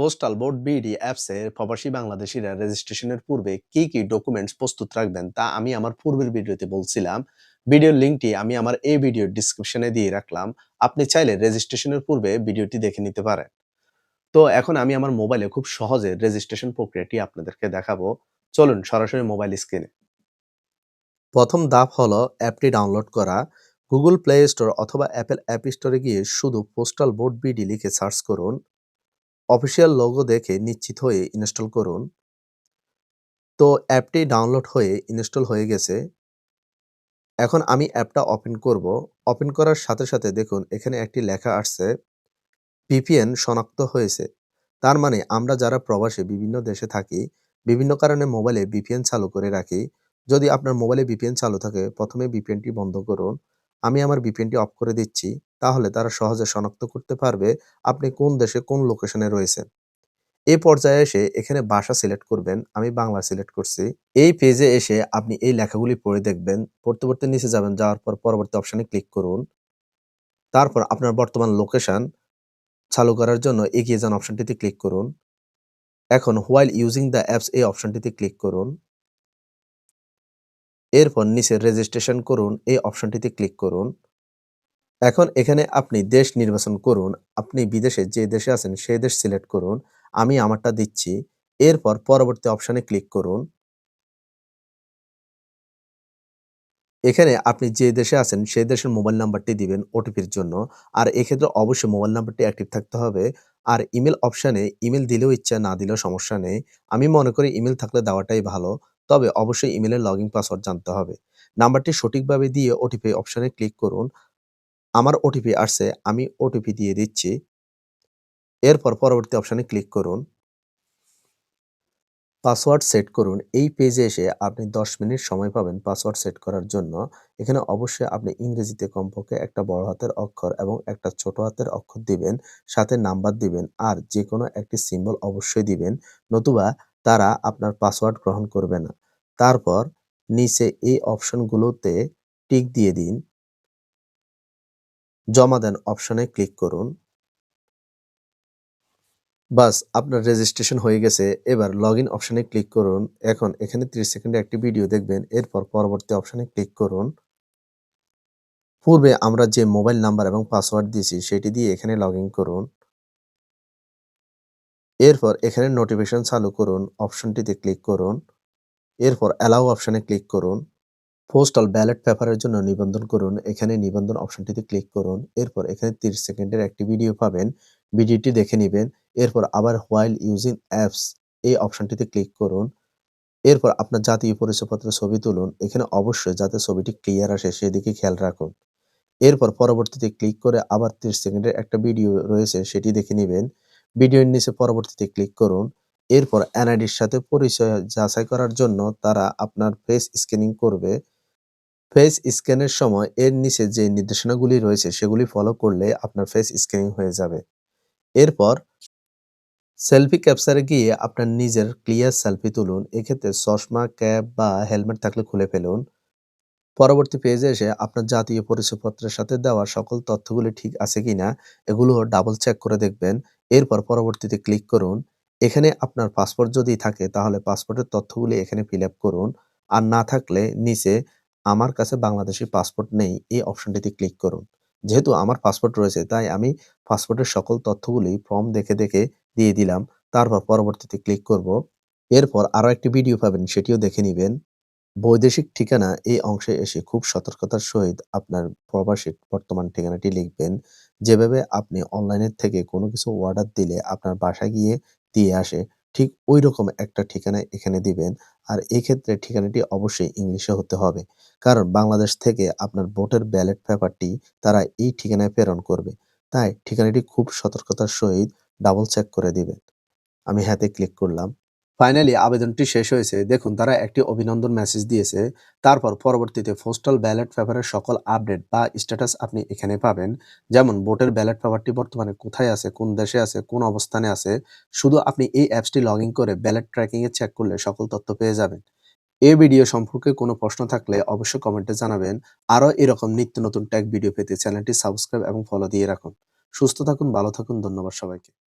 Postal board BD অ্যাপসে প্রবাসী বাংলাদেশিরা রেজিস্ট্রেশনের পূর্বে কি কি ডকুমেন্টস প্রস্তুত রাখবেন তা আমি আমার পূর্বের ভিডিওতে বলছিলাম। ভিডিওর লিঙ্কটি আমি আমার এই ভিডিওর ডিসক্রিপশনে দিয়ে রাখলাম। আপনি চাইলে রেজিস্ট্রেশনের পূর্বে ভিডিওটি দেখে নিতে পারেন। তো এখন আমি আমার মোবাইলে খুব সহজে রেজিস্ট্রেশন প্রক্রিয়াটি আপনাদেরকে দেখাবো। চলুন সরাসরি মোবাইল স্ক্রিনে প্রথম ধাপ হলো অ্যাপটি ডাউনলোড করা। গুগল প্লে স্টোর অথবা অ্যাপেল অ্যাপ স্টোরে গিয়ে শুধু পোস্টাল বোর্ড বিডি লিখে সার্চ করুন। অফিসিয়াল লোগো দেখে নিশ্চিত হয়ে ইনস্টল করুন। তো অ্যাপটি ডাউনলোড হয়ে ইনস্টল হয়ে গেছে। এখন আমি অ্যাপটা ওপেন করব। ওপেন করার সাথে সাথে দেখুন, এখানে একটি লেখা আসছে পিপিএন শনাক্ত হয়েছে। তার মানে আমরা যারা প্রবাসে, বিভিন্ন দেশে থাকি, বিভিন্ন কারণে মোবাইলে বিপিএন চালু করে রাখি। যদি আপনার মোবাইলে বিপিএন চালু থাকে, প্রথমে বিপিএনটি বন্ধ করুন। আমি আমার বিপিএনটি অফ করে দিচ্ছি। তাহলে তারা সহজে শনাক্ত করতে পারবে আপনি কোন দেশে কোন লোকেশনে রয়েছেন। এই পর্যায়ে এসে এখানে ভাষা সিলেক্ট করবেন, আমি বাংলা সিলেক্ট করছি। এই পেজে এসে আপনি এই লেখাগুলি পড়ে দেখবেন পড়তে পড়তে নিচে যাবেন, যাওয়ার পর পরবর্তী অপশানে ক্লিক করুন। তারপর আপনার বর্তমান লোকেশন চালু করার জন্য এগিয়ে যান অপশানটিতে ক্লিক করুন। এখন হোয়াইল ইউজিং দ্য অ্যাপস এই অপশনটিতে ক্লিক করুন। এরপর নিচে রেজিস্ট্রেশন করুন, এই অপশানটিতে ক্লিক করুন। এখন এখানে আপনি দেশ নির্বাচন করুন, আপনি বিদেশে যে দেশে আছেন সেই দেশ সিলেক্ট করুন, আমি আমারটা দিচ্ছি, এরপর পরবর্তী অপশানে ক্লিক করুন। এখানে আপনি যে দেশে আছেন সেই দেশের মোবাইল নাম্বারটি দিবেন ওটিপির জন্য, আর এক্ষেত্রে অবশ্যই মোবাইল নাম্বারটি অ্যাক্টিভ থাকতে হবে, আর ইমেল অপশানে ইমেল দিলেও ইচ্ছা, না দিলেও সমস্যা নেই। আমি মনে করি ইমেল থাকলে দেওয়াটাই ভালো, তবে অবশ্যই ইমেলের লগ ইন পাসওয়ার্ড জানতে হবে। নাম্বারটি সঠিকভাবে দিয়ে ওটিপি অপশানে ক্লিক করুন আমার ওটিপি আসছে, আমি ওটিপি দিয়ে দিচ্ছি। এরপর পরবর্তী অপশানে ক্লিক করুন। পাসওয়ার্ড সেট করুন। এই পেজে এসে আপনি 10 মিনিট সময় পাবেন পাসওয়ার্ড সেট করার জন্য। এখানে অবশ্যই আপনি ইংরেজিতে কমপক্ষে একটা বড় হাতের অক্ষর এবং একটা ছোট হাতের অক্ষর দিবেন, সাথে নাম্বার দিবেন আর যে কোনো একটি সিম্বল অবশ্যই দিবেন, নতুবা তারা আপনার পাসওয়ার্ড গ্রহণ করবে না। তারপর নিচে এই অপশনগুলোতে টিক দিয়ে দিন। জমা দেন অপশনে ক্লিক করুন। বাস, আপনার রেজিস্ট্রেশন হয়ে গেছে। এবার লগ ইন অপশানে ক্লিক করুন। এখন এখানে 30 সেকেন্ডে একটি ভিডিও দেখবেন। এরপর পরবর্তী অপশানে ক্লিক করুন। পূর্বে আমরা যে মোবাইল নাম্বার এবং পাসওয়ার্ড দিয়েছি, সেটি দিয়ে এখানে লগ করুন। এরপর এখানে নোটিফিকেশন চালু করুন। অপশনটিতে ক্লিক করুন। এরপর অ্যালাউ অপশানে ক্লিক করুন। পোস্টাল ব্যালট পেপারের জন্য নিবন্ধন করুন। এখানে নিবন্ধন অপশনটিতে ক্লিক করুন। এরপর এখানে 30 সেকেন্ডের একটি ভিডিও পাবেন। ভিডিওটি দেখে নেবেন। এরপর আবার হোয়াইল ইউজিং অ্যাপস এই অপশনটিতে ক্লিক করুন। এরপর আপনার জাতীয় পরিচয়পত্র ছবি তুলুন। এখানে অবশ্যই যাতে ছবিটি ক্লিয়ার আসে, সেদিকে খেয়াল রাখুন। এরপর পরবর্তীতে ক্লিক করে আবার 30 সেকেন্ডের একটা ভিডিও রয়েছে, সেটি দেখে নেবেন। ভিডিওর নিচে পরবর্তীতে ক্লিক করুন। এরপর এনআইডির সাথে পরিচয় যাচাই করার জন্য তারা আপনার ফেস স্ক্যানিং করবে। ফেস স্ক্যানের সময় এর নিচে যে নির্দেশনাগুলি রয়েছে সেগুলি ফলো করলে আপনার ফেস স্ক্যানিং হয়ে যাবে। এরপর সেলফি ক্যাপচারে গিয়ে আপনার নিজের ক্লিয়ার সেলফি তুলুন। এক্ষেত্রে চশমা ক্যাপ বা হেলমেট থাকলে খুলে ফেলুন। পরবর্তী পেজে এসে আপনার জাতীয় পরিচয়পত্রের সাথে দেওয়া সকল তথ্যগুলি ঠিক আছে কিনা এগুলো ডাবল চেক করে দেখবেন। এরপর পরবর্তীতে ক্লিক করুন। এখানে আপনার পাসপোর্ট যদি থাকে তাহলে পাসপোর্টের তথ্যগুলি এখানে ফিল করুন। আর না থাকলে নিচে আমার কাছে বাংলাদেশি পাসপোর্ট নেই, এই অপশনটিতে ক্লিক করুন। যেহেতু আমার পাসপোর্ট রয়েছে, তাই আমি পাসপোর্টের সকল তথ্যগুলি ফর্ম দেখে দেখে দিয়ে দিলাম। তারপর পরবর্তীতে ক্লিক করব। এরপর আরও একটি ভিডিও পাবেন, সেটিও দেখে নেবেন। বৈদেশিক ঠিকানা এই অংশে এসে খুব সতর্কতার সহিত আপনার প্রবাসী বর্তমান ঠিকানাটি লিখবেন। যেভাবে আপনি অনলাইনের থেকে কোনো কিছু অর্ডার দিলে আপনার বাসায় গিয়ে দিয়ে আসে। ঠিক ওই রকম একটা ঠিকানা এখানে দিবেন। আর এই ক্ষেত্রে ঠিকানাটি অবশ্যই ইংলিশে হতে হবে। কারণ বাংলাদেশ থেকে আপনার ভোটের ব্যালট পেপারটি তারা এই ঠিকানায় প্রেরণ করবে। তাই ঠিকানাটি খুব সতর্কতার সহিত ডাবল চেক করে দিবেন। আমি হাতে ক্লিক করলাম। ফাইনালি আবেদনটি শেষ হয়েছে। দেখুন, তারা একটি অভিনন্দন মেসেজ দিয়েছে। তারপর পরবর্তীতে পোস্টাল ব্যালট পেপারের সকল আপডেট বা স্ট্যাটাস আপনি এখানে পাবেন। যেমন ভোটের ব্যালট পেপারটি বর্তমানে কোথায় আছে, কোন দেশে আছে, কোন অবস্থানে আছে, শুধু আপনি এই অ্যাপসটি লগ করে ব্যালট ট্র্যাকিংয়ে চেক করলে সকল তথ্য পেয়ে যাবেন। এই ভিডিও সম্পর্কে কোনো প্রশ্ন থাকলে অবশ্যই কমেন্টে জানাবেন। আরও এরকম নিত্য নতুন ট্যাগ ভিডিও পেতে চ্যানেলটি সাবস্ক্রাইব এবং ফলো দিয়ে রাখুন। সুস্থ থাকুন, ভালো থাকুন, ধন্যবাদ সবাইকে।